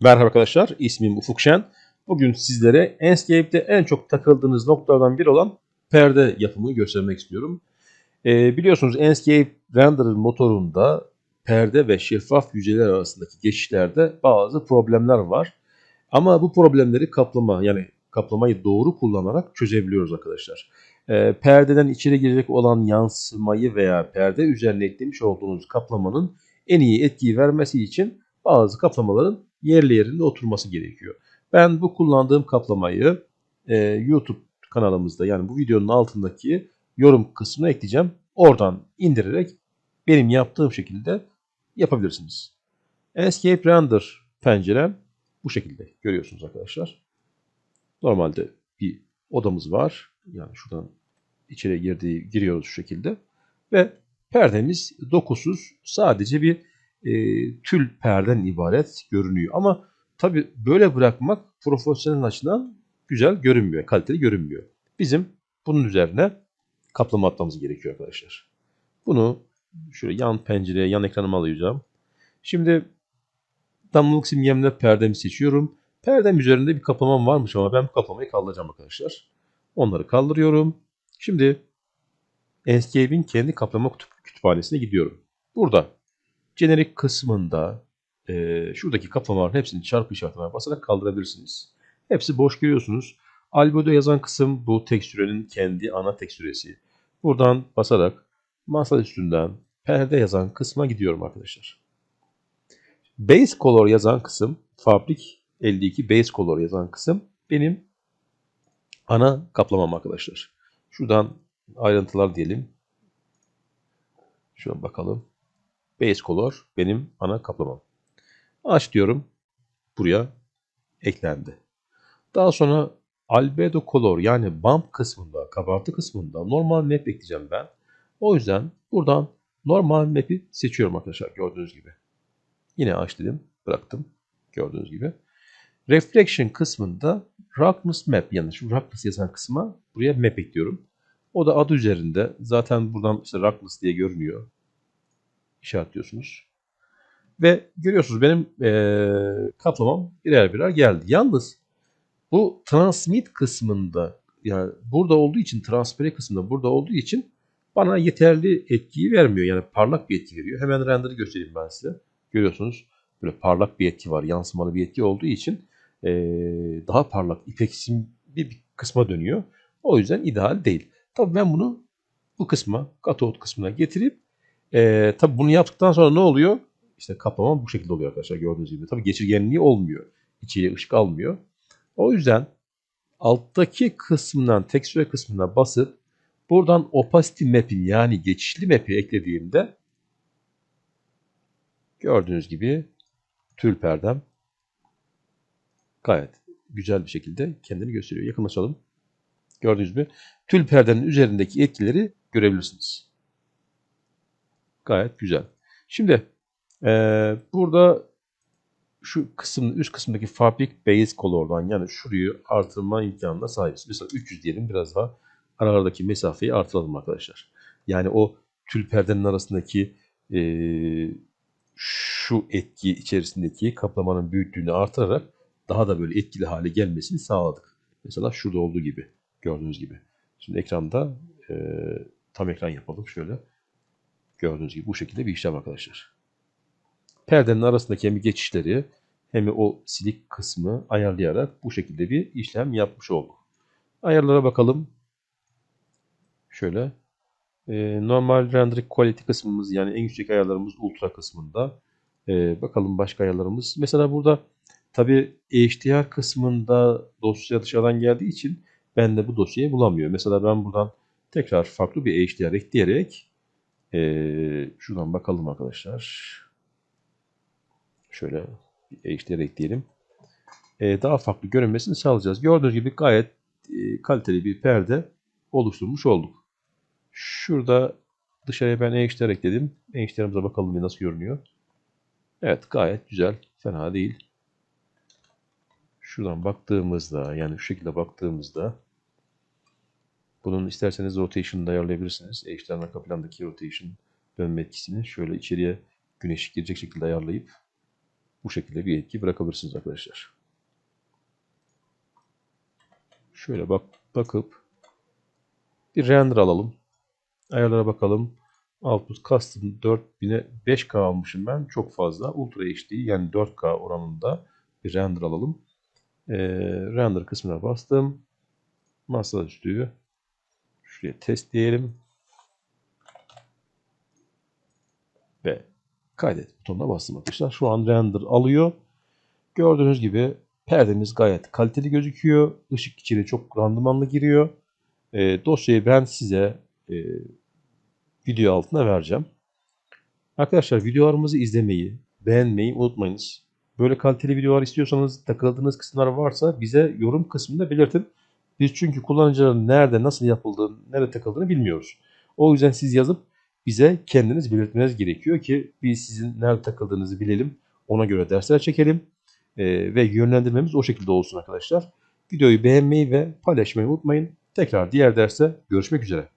Merhaba arkadaşlar, ismim Ufuk Şen. Bugün sizlere Enscape'de en çok takıldığınız noktalardan biri olan perde yapımını göstermek istiyorum. Ee, biliyorsunuz Enscape Renderer motorunda perde ve şeffaf yüzeyler arasındaki geçişlerde bazı problemler var. Ama bu problemleri kaplama yani kaplamayı doğru kullanarak çözebiliyoruz arkadaşlar. Ee, perdeden içeri girecek olan yansımayı veya perde üzerine eklemiş olduğunuz kaplamanın en iyi etkiyi vermesi için bazı kaplamaların yerli yerinde oturması gerekiyor. Ben bu kullandığım kaplamayı e, YouTube kanalımızda yani bu videonun altındaki yorum kısmına ekleyeceğim. Oradan indirerek benim yaptığım şekilde yapabilirsiniz. Escape Render pencerem bu şekilde görüyorsunuz arkadaşlar. Normalde bir odamız var. Yani şuradan içeri girdiği giriyoruz şu şekilde. Ve perdemiz dokusuz sadece bir e, tül perden ibaret görünüyor. Ama tabi böyle bırakmak profesyonel açıdan güzel görünmüyor, kaliteli görünmüyor. Bizim bunun üzerine kaplama atmamız gerekiyor arkadaşlar. Bunu şöyle yan pencereye, yan ekranıma alacağım. Şimdi damlalık simgemle perdemi seçiyorum. Perdem üzerinde bir kaplamam varmış ama ben bu kaplamayı kaldıracağım arkadaşlar. Onları kaldırıyorum. Şimdi Enscape'in kendi kaplama kütüphanesine gidiyorum. Burada Generic kısmında e, şuradaki kaplamaların hepsini çarpı işaretine basarak kaldırabilirsiniz. Hepsi boş görüyorsunuz. Albedo yazan kısım bu tekstürenin kendi ana tekstüresi. Buradan basarak masa üstünden perde yazan kısma gidiyorum arkadaşlar. Base Color yazan kısım, Fabric 52 Base Color yazan kısım benim ana kaplamam arkadaşlar. Şuradan ayrıntılar diyelim. Şuna bakalım. Base Color benim ana kaplamam. Aç diyorum. Buraya eklendi. Daha sonra Albedo Color yani bump kısmında, kabartı kısmında normal map ekleyeceğim ben. O yüzden buradan normal map'i seçiyorum arkadaşlar gördüğünüz gibi. Yine aç dedim. Bıraktım. Gördüğünüz gibi. Reflection kısmında Roughness Map yani şu Roughness yazan kısma buraya map ekliyorum. O da adı üzerinde. Zaten buradan işte Roughness diye görünüyor işaretliyorsunuz. Ve görüyorsunuz benim e, kaplamam birer birer geldi. Yalnız bu transmit kısmında yani burada olduğu için transferi kısmında burada olduğu için bana yeterli etkiyi vermiyor. Yani parlak bir etki veriyor. Hemen render'ı göstereyim ben size. Görüyorsunuz böyle parlak bir etki var. Yansımalı bir etki olduğu için e, daha parlak ipeksimli bir kısma dönüyor. O yüzden ideal değil. Tabii ben bunu bu kısma, katot kısmına getirip e, tabii bunu yaptıktan sonra ne oluyor? İşte kaplama bu şekilde oluyor arkadaşlar gördüğünüz gibi. Tabii geçirgenliği olmuyor. İçeriye ışık almıyor. O yüzden alttaki kısmından, tekstüre kısmına basıp buradan opacity map'i yani geçişli map'i eklediğimde gördüğünüz gibi tül perdem gayet güzel bir şekilde kendini gösteriyor. Yakınlaşalım. Gördüğünüz gibi tül perdenin üzerindeki etkileri görebilirsiniz. Gayet güzel. Şimdi e, burada şu kısmın üst kısmındaki Fabric Base Color'dan yani şurayı artırma imkanına sahibiz. Mesela 300 diyelim biraz daha aralardaki mesafeyi artıralım arkadaşlar. Yani o tül perdenin arasındaki e, şu etki içerisindeki kaplamanın büyüklüğünü artırarak daha da böyle etkili hale gelmesini sağladık. Mesela şurada olduğu gibi gördüğünüz gibi. Şimdi ekranda e, tam ekran yapalım şöyle. Gördüğünüz gibi bu şekilde bir işlem arkadaşlar. Perdenin arasındaki hem geçişleri hem o silik kısmı ayarlayarak bu şekilde bir işlem yapmış olduk. Ayarlara bakalım. Şöyle. Ee, normal rendering quality kısmımız yani en yüksek ayarlarımız ultra kısmında. Ee, bakalım başka ayarlarımız. Mesela burada tabi HDR kısmında dosya dışarıdan geldiği için ben de bu dosyayı bulamıyor. Mesela ben buradan tekrar farklı bir HDR ekleyerek ee, şuradan bakalım arkadaşlar. Şöyle HDR ekleyelim. Ee, daha farklı görünmesini sağlayacağız. Gördüğünüz gibi gayet e, kaliteli bir perde oluşturmuş olduk. Şurada dışarıya ben HDR ekledim. HDR'ımıza bakalım nasıl görünüyor. Evet gayet güzel. Fena değil. Şuradan baktığımızda yani şu şekilde baktığımızda bunun isterseniz rotation'ını ayarlayabilirsiniz. HDR arka plandaki rotation dönme etkisini şöyle içeriye güneş girecek şekilde ayarlayıp bu şekilde bir etki bırakabilirsiniz arkadaşlar. Şöyle bak bakıp bir render alalım. Ayarlara bakalım. Output Custom 4000'e 5K almışım ben. Çok fazla. Ultra HD yani 4K oranında bir render alalım. Ee, render kısmına bastım. Masaüstü. Şuraya test diyelim. Ve kaydet butonuna bastım arkadaşlar. Şu an render alıyor. Gördüğünüz gibi perdemiz gayet kaliteli gözüküyor. Işık içeri çok randımanlı giriyor. E, dosyayı ben size e, video altına vereceğim. Arkadaşlar videolarımızı izlemeyi, beğenmeyi unutmayınız. Böyle kaliteli videolar istiyorsanız takıldığınız kısımlar varsa bize yorum kısmında belirtin. Biz çünkü kullanıcıların nerede, nasıl yapıldığını, nerede takıldığını bilmiyoruz. O yüzden siz yazıp bize kendiniz belirtmeniz gerekiyor ki biz sizin nerede takıldığınızı bilelim. Ona göre dersler çekelim. Ee, ve yönlendirmemiz o şekilde olsun arkadaşlar. Videoyu beğenmeyi ve paylaşmayı unutmayın. Tekrar diğer derste görüşmek üzere.